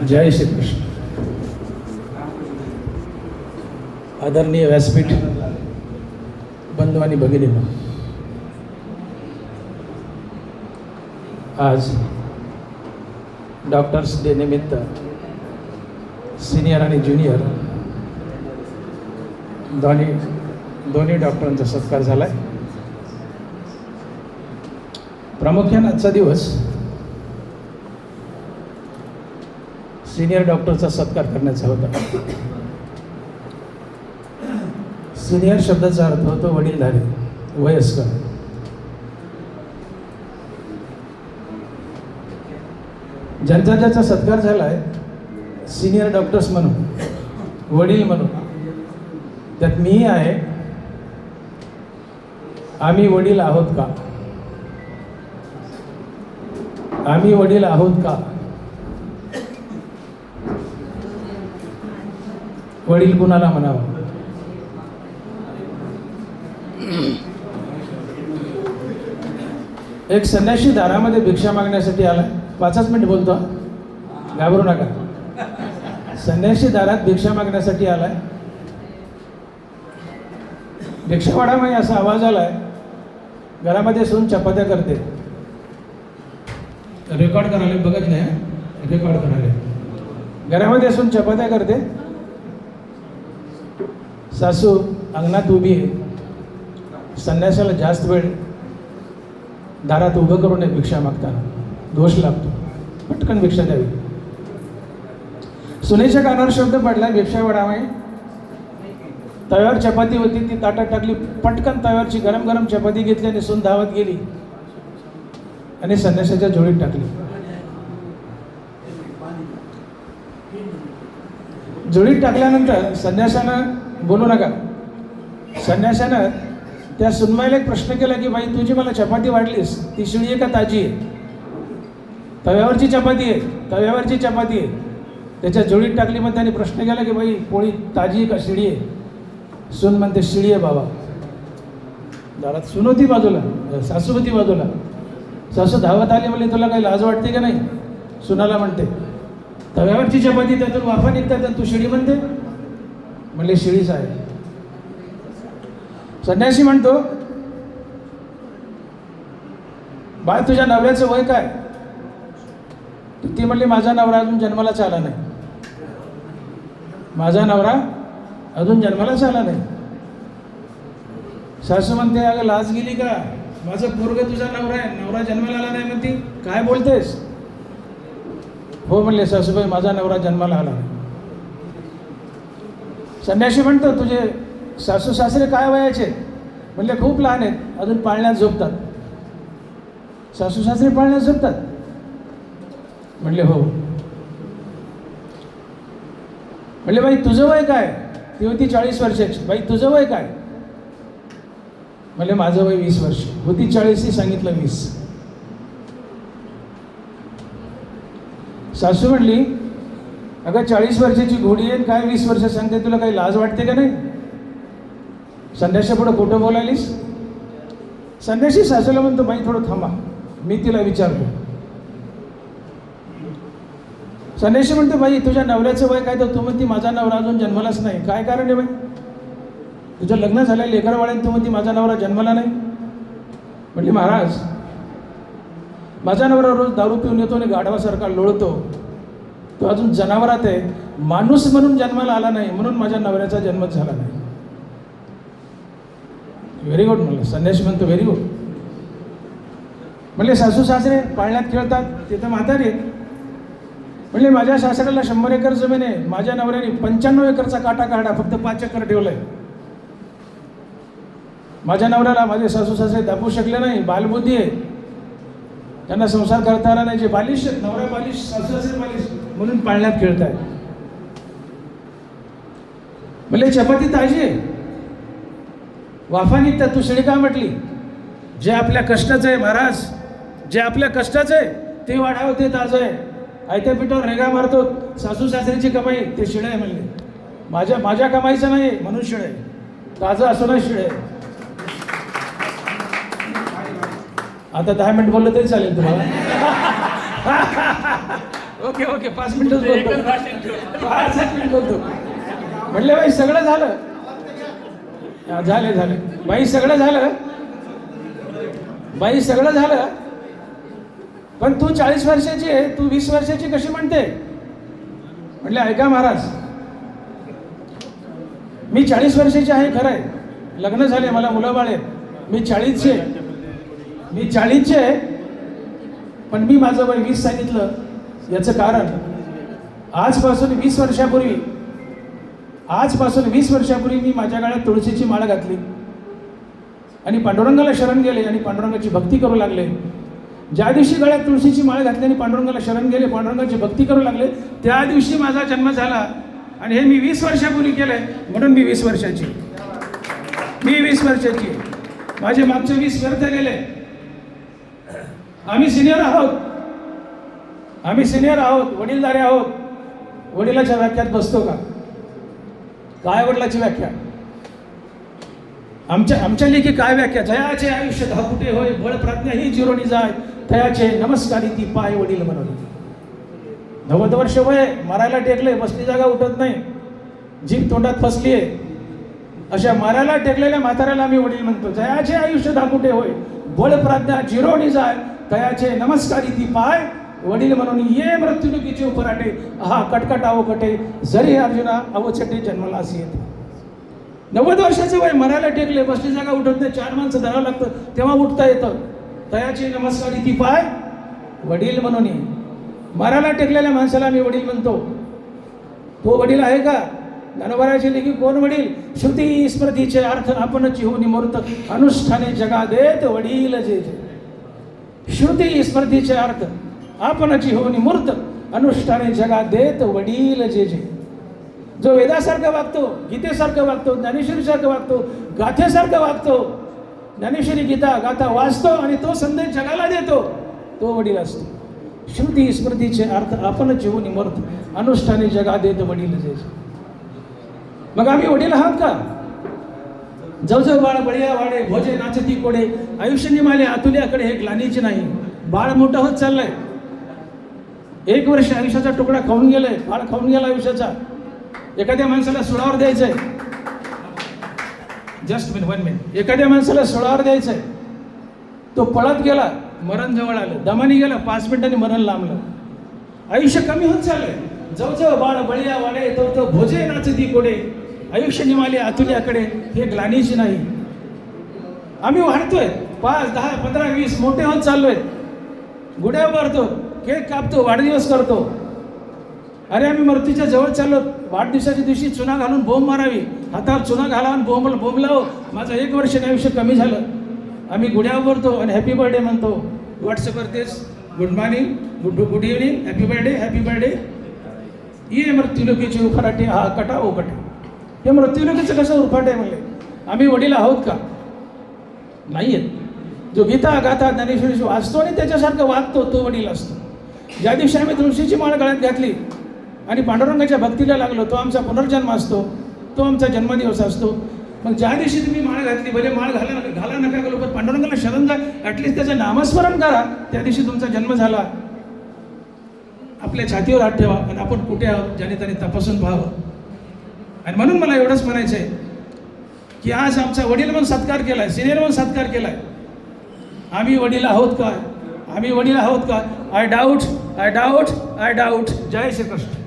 जय श्रीकृष्ण आदरणीय व्यासपीठ बंधू आणि भगिनींनो आज डॉक्टर्स डे निमित्त सिनियर आणि ज्युनियर दोन्ही दोन्ही डॉक्टरांचा सत्कार झाला आहे प्रामुख्याने आजचा दिवस सिनियर डॉक्टरचा सत्कार करण्याचा होता. सिनियर शब्दाचा अर्थ होतो वडीलधारी वयस्कर ज्यांचा ज्याचा सत्कार झाला आहे सिनियर डॉक्टर्स म्हणून वडील म्हणून त्यात मीही आहे. आम्ही वडील आहोत का? आम्ही वडील आहोत का? वडील कुणाला म्हणावं? एक संन्याशी दारामध्ये भिक्षा मागण्यासाठी आला. पाचच मिनिट बोलतो घाबरू नका. संन्याशी दारात भिक्षा मागण्यासाठी आलाय भिक्षावाडामध्ये असा आवाज आलाय. घरामध्ये सून चपात्या करते. रेकॉर्ड करायला बघत नाही रेकॉर्ड करायला. घरामध्ये असून चपात्या करते. सासू अंगणात उभी आहे. संन्यासाला जास्त वेळ दारात उभं करू नये भिक्षा मागताना दोष लागतो. पटकन भिक्षा द्यावी. सुनेच्या कानावर शब्द पडला भिक्षा वडावे. तव्यावर चपाती होती ती ताटात टाकली. पटकन तव्यावरची गरम गरम चपाती घेतली आणि सून धावत गेली. आणि संन्यासाच्या झोळीत टाकली. झोळीत टाकल्यानंतर संन्यासानं बोलू नका. संन्यासानं त्या सुनमाईला एक प्रश्न केला की बाई तुझी मला चपाती वाढलीस. ती शिळी आहे का ताजी आहे? तव्यावरची चपाती आहे. तव्यावरची चपाती आहे. त्याच्या जोडीत टाकली मग त्याने प्रश्न केला की बाई पोळी ताजी आहे का शिळी आहे? सून म्हणते शिळी आहे बाबा. दारात सून होती बाजूला सासू होती बाजूला. सासू धावत आली म्हणजे तुला काही लाज वाटते का नाही? सुनाला म्हणते तव्यावरची चपाती त्यातून वाफा निघतात आणि तू शिडी म्हणते? म्हणले शिळी आहे संन्यासी म्हणतो बाय तुझ्या नवऱ्याचं वय काय? ती म्हणली माझा नवरा अजून जन्मालाच आला नाही. माझा नवरा अजून जन्मालाच आला नाही. सासू म्हणते अगं लाज गेली का? माझं पोरग तुझा नवरा आहे. नवरा जन्माला आला नाही म्हणती. काय बोलतेस? हो म्हणले सासूबाई माझा नवरा जन्माला आला नाही. संन्याशी म्हणतो तुझे सासू सासरे काय वयाचे म्हणले खूप लहान आहेत अजून पाळण्यात झोपतात. सासू सासरे पाळण्यात झोपतात? म्हणले हो. म्हणले बाई तुझं वय काय? ती होती चाळीस वर्षाची. बाई तुझं वय काय? म्हणले माझं वय वीस वर्ष. होती चाळीस सांगितलं वीस. सासू म्हणली अगं चाळीस वर्षाची घोडी आहे काय वीस वर्ष सांगते तुला काही लाज वाटते का नाही? संध्याशा पुढं खोटं बोलायलीस? संध्याशी सासूला म्हणतो बाई थोडं थांबा मी तिला विचारतो. संन्याशी म्हणते बाई तुझ्या नवऱ्याचं वय काय? तर तू म्हणती माझा नवरा अजून जन्मालाच नाही. काय कारण आहे बाई? तुझं लग्न झालं लेकरवाळ्यात तू म्हणती माझा नवरा जन्माला नाही. म्हटली महाराज माझा नवरा रोज दारू पिऊन येतो आणि गाढवासारखा लोळतो. तो अजून जनावरात आहे माणूस म्हणून जन्माला आला नाही म्हणून माझ्या नवऱ्याचा जन्मच झाला नाही. व्हेरी गुड म्हणलं. संन्यासी म्हणतो व्हेरी गुड म्हणले सासू सासरे पाळण्यात खेळतात तिथं म्हातारी आहेत. म्हणले माझ्या सासऱ्याला शंभर एकर जमीन आहे. माझ्या नवऱ्याने पंच्याण्णव एकरचा काटा काढा फक्त पाच एकर ठेवलाय. माझ्या नवऱ्याला माझे सासू सासरे दाबू शकले नाही बालबुद्धी आहे. त्यांना संसार करता आला नाही. जे बालिश आहेत, बालिश सासू सासरे बालिश. म्हणून पाळण्यात खेळताय म्हणजे चपाती ताजी आहे. त्या निघतात तू का म्हटली? जे आपल्या कष्टाचं आहे महाराज जे आपल्या कष्टाचं आहे ते वाढावं ते ताजं आहे. आयत्या पिठावर रेगा मारतो सासू सासरीची कमाई ते शिळे आहे म्हणले. माझ्या माझ्या कमाईचं नाही म्हणून शिळे आहे. ताजं नाही शिळे आहे. आता दहा मिनिट बोललं तरी चालेल तुम्हाला. ओके ओके पाच मिनिटच बोलतो. पाचच मिनिट बोलतो. म्हणले बाई सगळं झालं. झाले झाले. बाई सगळं झालं. बाई सगळं झालं. पण तू चाळीस वर्षाची आहे तू वीस वर्षाची कशी म्हणते? म्हटले ऐका महाराज मी चाळीस वर्षाची आहे खरं आहे. लग्न झाले मला मुलं बाळ मी चाळीसचे मी चाळीसचे आहे पण मी माझं वय वीस सांगितलं. याचं कारण आजपासून वीस वर्षापूर्वी आजपासून वीस वर्षापूर्वी मी माझ्या गळ्यात तुळशीची माळ घातली. आणि पांडुरंगाला शरण गेले आणि पांडुरंगाची भक्ती करू लागले. ज्या दिवशी गळ्यात तुळशीची माळ घातली आणि पांडुरंगाला शरण गेले पांडुरंगाची भक्ती करू लागले त्या दिवशी माझा जन्म झाला. आणि हे मी वीस वर्षापूर्वी केलं आहे म्हणून मी वीस वर्षाची मी वीस वर्षाची माझे मागचे वीस व्यर्थ गेले. आम्ही सिनियर आहोत. आम्ही सिनियर आहोत वडीलधारे आहोत. वडिलाच्या व्याख्यात बसतो का? काय वडिलाची व्याख्या? आमच्या आमच्या लेखी काय व्याख्या? जयाचे आयुष्य धाकुटे होय? बळ प्राज्ञा ही जिरोणी जाय. तयाचे नमस्कारी ती पाय वडील म्हणून नव्वद वर्ष वय मारायला टेकले बसली जागा उठत नाही. जीभ तोंडात फसली आहे अशा मारायला टेकलेल्या म्हाताऱ्याला आम्ही वडील म्हणतो जयाचे आयुष्य धाकुटे होय? बळ प्राज्ञा जिरोणी जाय. तयाचे नमस्कारी ती पाय वडील म्हणून ये मृत्युनुकीचे उपराटे. हा कटकट अवकटे जरी अर्जुना अवचटे जन्माला असे येते. नव्वद वर्षाचं वय मरायला टेकले बसली जागा उठत नाही चार माणसं धरावं लागतं तेव्हा उठता येतं. तयाची नमस्कारी ती पाय. वडील म्हणून ये. मरायला टेकलेल्या माणसाला मी वडील म्हणतो. तो वडील आहे का? ज्ञानोबराचे लेखी कोण वडील? श्रुती स्मृतीचे अर्थ आपणची हो निमूर्त. अनुष्ठाने जगा देत वडील जे जे. श्रुती स्मृतीचे अर्थ. आपणची हो निमूर्त अनुष्ठाने जगा देत वडील जे जे. जो वेदासारखं वागतो गीतेसारखं वागतो ज्ञानेश्वरीसारखं वागतो गाथेसारखं वागतो ज्ञानेश्वरी गीता गाथा वाचतो आणि तो संदेश जगाला देतो तो वडील असतो. श्रुती स्मृतीचे अर्थ आपण जीवन इमर्थ अनुष्ठाने जगा देत वडील जे मग आम्ही वडील आहात का? जवजव बाळ बळिया वाडे भोजे नाचती कोडे आयुष्य निमाले आतुल्याकडे हे ग्लानीचे नाही बाळ मोठं होत चाललंय. एक वर्ष आयुष्याचा तुकडा खाऊन गेलाय बाळ खाऊन गेला आयुष्याचा. एखाद्या माणसाला सोळावर द्यायचंय. जस्ट मिन वन मिनिट एखाद्या माणसाला सोळावर द्यायचंय. तो पळत गेला मरण जवळ आलं. दमानी गेला पाच मिनिटांनी मरण लांबलं. आयुष्य कमी होत चाललंय. जवळ बाळ बळिया वाडे तो तो भोजे नाचती कोडे. आयुष्य निमाले आतुल्याकडे हे ग्लानीची नाही. आम्ही वाढतोय. पाच दहा पंधरा वीस मोठे होत चाललोय. गुड्या भरतो केक कापतो वाढदिवस करतो. अरे आम्ही मृत्यूच्या जवळ चाललो. वाढदिवसाच्या दिवशी चुना घालून बोंब मारावी. हातावर चुना घालावून बोंब बोंब लाव. माझं एक वर्ष आयुष्य कमी झालं. आम्ही गुड्या उभारतो आणि हॅपी बर्थडे म्हणतो. व्हॉट्सअपवर तेच good morning good good evening happy birthday happy birthday ये मृत्यूलोकीचे उफराटे हा कटा ओ कटा. हे मृत्यूलोकीचं कसं उरफाटे म्हणले? आम्ही वडील आहोत का? नाही आहेत जो गीता गाथा ज्ञानेश्वरी वाचतो आणि त्याच्यासारखं वागतो तो वडील असतो. ज्या दिवशी आम्ही तुळशीची माळ गळ्यात घातली आणि पांडुरंगाच्या भक्तीला लागलो तो आमचा पुनर्जन्म असतो तो आमचा जन्मदिवस असतो. मग ज्या दिवशी तुम्ही माळ घातली भले माळ घाला घाला नका गेलो पण पांडुरंगाला शरण जा ॲटलिस्ट त्याचं नामस्मरण करा त्या दिवशी तुमचा जन्म झाला. आपल्या छातीवर हात ठेवा आणि आपण कुठे आहोत ज्याने त्याने तपासून पाहावं. आणि म्हणून मला एवढंच म्हणायचं आहे की आज आमचा वडील म्हणून सत्कार केलाय सिनियर म्हणून सत्कार केलाय. आम्ही वडील आहोत काय आम्ही वडील आहोत का I doubt I doubt I doubt Jai Shrikrishna